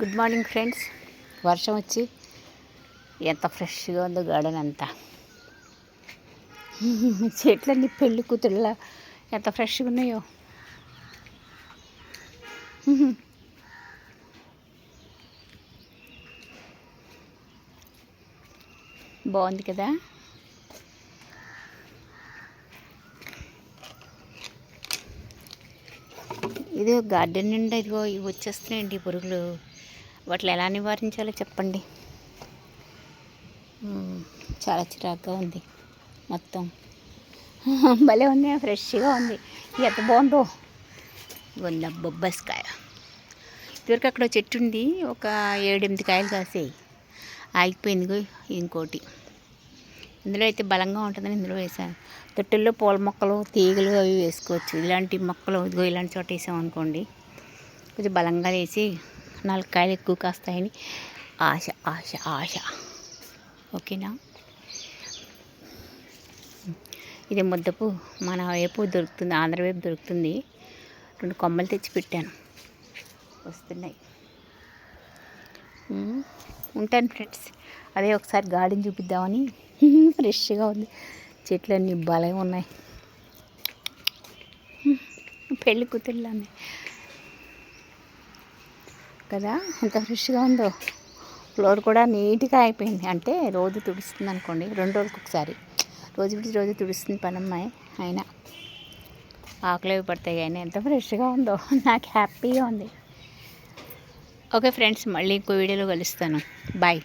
Good morning friends. వర్షం వచ్చి ఎంత ఫ్రెష్గా ఉందో గార్డెన్ అంతా. చెట్లన్నీ పెళ్ళి కూతుళ్ళ ఎంత ఫ్రెష్గా ఉన్నాయో. బాగుంది కదా? ఇది గార్డెన్ నుండి ఇదిగో ఇవి వచ్చేస్తున్నాయండి ఈ పురుగులు. వాటిని ఎలా నివారించాలో చెప్పండి. చాలా చిరాగ్గా ఉంది మొత్తం. భలే ఉంది ఫ్రెష్గా ఉంది. ఎంత బాగుందో. వంద బొబ్బస్కాయ. ఇదివరకు అక్కడ చెట్టు ఉంది ఒక ఏడెనిమిది కాయలు కాసాయి. ఆగిపోయింది ఇంకోటి. ఇందులో అయితే బలంగా ఉంటుందని ఇందులో వేసాను తొట్టెల్లో పూల మొక్కలు తీగలు అవి వేసుకోవచ్చు. ఇలాంటి మొక్కలు ఇదిగో ఇలాంటి చోట వేసాం అనుకోండి కొంచెం బలంగా వేసి నాలుగు కాయలు ఎక్కువ కాస్తాయని ఆశ ఆశ ఆశ. ఓకేనా? ఇది ముద్దపు మన వైపు దొరుకుతుంది ఆంధ్ర వైపు దొరుకుతుంది. రెండు కొమ్మలు తెచ్చి పెట్టాను. వస్తున్నాయి. ఉంటాను ఫ్రెండ్స్. అదే ఒకసారి గార్డెన్ చూపిద్దామని ఫ్రెష్గా ఉంది. చెట్లన్నీ బలంగా ఉన్నాయి. పెళ్ళి కూతుళ్ళని కదా? ఎంత ఫ్రెష్గా ఉందో. ఫ్లోర్ కూడా నీట్గా అయిపోయింది. అంటే రోజు తుడుస్తుంది అనుకోండి రెండు రోజులకు ఒకసారి. రోజు విడిచి రోజు తుడుస్తుంది పనమ్మాయి అయినా. ఆకులు పడతాయి కానీ ఎంత ఫ్రెష్గా ఉందో. నాకు హ్యాపీగా ఉంది. ఓకే ఫ్రెండ్స్ మళ్ళీ ఇంకో వీడియోలో కలుస్తాను. బాయ్.